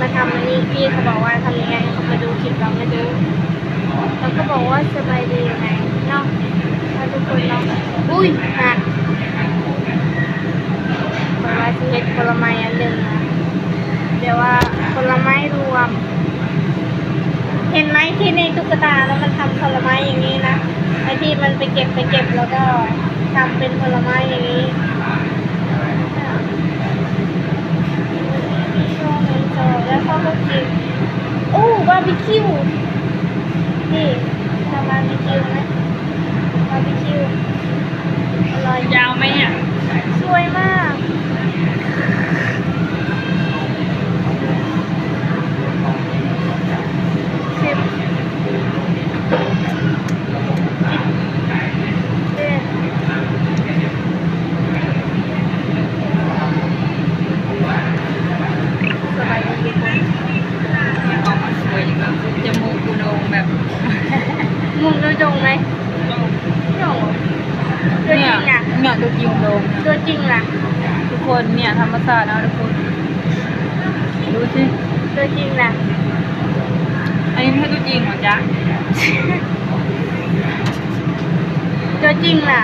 มาทำอันนี้พี่เขาบอกว่าทำยังไงเขามาดูคลิปเราไม่ดูแล้วก็บอกว่าสบายดียังไงเนาะถ้าทุกคนเนาะอุ้ยหนักบอกว่าจะเห็ดผลไม้อันหนึ่งนะเดี๋ยวว่าผลไม้รวม เห็นไหมที่ในตุ๊กตาแล้วมันทำผลไม้อย่างนี้นะไอที่มันไปเก็บไปเก็บแล้วก็ทำเป็นผลไม้อย่างนี้แล้วเขาก็กิน โอ้บาร์บีคิวนี่ทำบาร์บีคิวไหมบาร์บีคิวอร่อยยาวไหมเนี่ยสวยมาก ตัวจริงโด่งตัวจริงล่ะ ทุกคนเนี่ยธรรมศาสตร์นะทุกคน ดูสิ ตัวจริงล่ะ อันนี้ไม่ใช่ตัวจริงเหรอจ๊ะ ตัวจริงล่ะ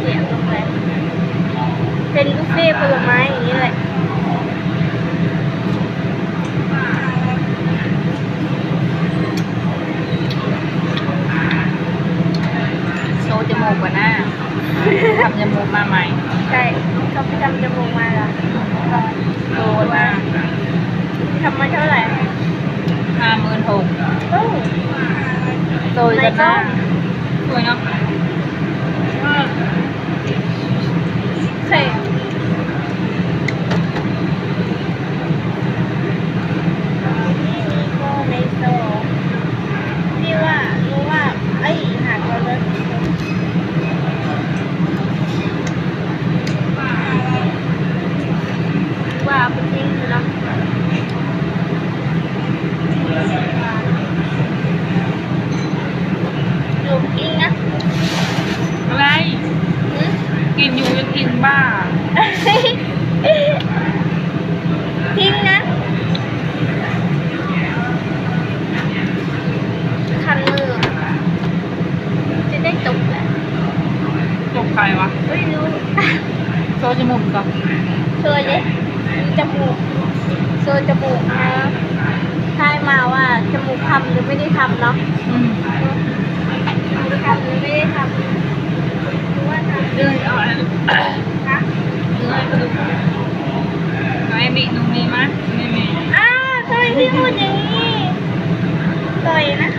เสียงลงไปเป็นบุฟเฟ่ต์ผลไม้อย่างนี้แหละ โชว์จมูกกว่าห น้าทำจมูกมาใหม่ใช่เขาไปทำจมูกมาเหรอโชว์หน้าทำมาเท่าไหร่ห้าหมื่นหกโอ้โชว์กันหน้าสวยเนาะ เซ่ก็ไม่โตพี่ว่ารู้ว่าไอ้หากเราเลิกว่าเอาไปทิ้งเนาะดูกินนะ อะไร หืม กินอยู่จะกินบ้าทิ้งนะคันมือ จะได้ตกแหละจบใครวะไม่รู้โชว์จมูกก่อนโชว์ดิจมูกโชว์จมูกนะทายมาว่าจมูกทำหรือไม่ได้ทำเนาะอืมทำหรือไม่ได้ทำ ไปดูไอ้บิ๊กนุ่มมีมั้ยไม่มีอ้าวทำไมพี่พูดอย่างนี้ต่อยนะ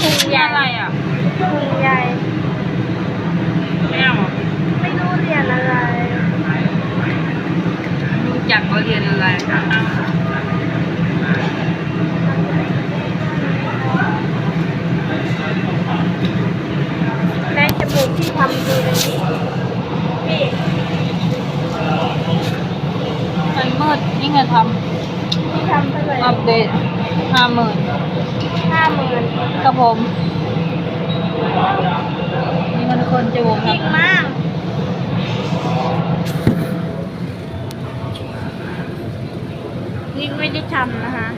พุงใหญ่อะไรอะพุงใหญ่ไม่เอาไม่รู้เรียนอะไรรู้จักเขาเรียนอะไรอะเอาได้จมูกที่ทำดีเลยนี่พี่ มันมืดนี่ไง ทที่ทำเท่าไหร่ำอัปเดตห้าหมื่นห้าหมื่นครับผมมีมันคนจะวงคเก่รับงมากนี่ไม่ได้ทำนะคะ